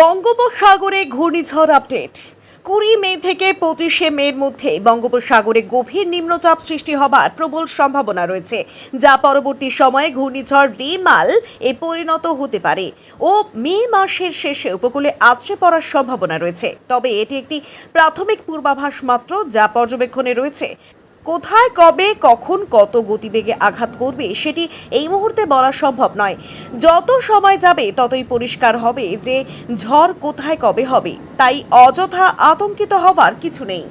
বঙ্গোপসাগরে ঘূর্ণিঝড় আপডেট। কুড়ি মে থেকে পঁচিশে মের মধ্যে বঙ্গোপসাগরে গভীর নিম্নচাপ সৃষ্টি হবার প্রবল সম্ভাবনা রয়েছে, যা পরবর্তী সময়ে ঘূর্ণিঝড় রিমাল এ পরিণত হতে পারে ও মে মাসের শেষে উপকূলে আছড়ে পড়ার সম্ভাবনা রয়েছে। তবে এটি একটি প্রাথমিক পূর্বাভাস মাত্র, যা পর্যবেক্ষণে রয়েছে। কোথায় কবে কখন কত গতিবেগে আঘাত করবে সেটি এই মুহূর্তে বলা সম্ভব নয় যত সময় যাবে ততই পরিষ্কার হবে যে ঝড় কোথায় কবে হবে তাই অযথা আতঙ্কিত হওয়ার কিছু নেই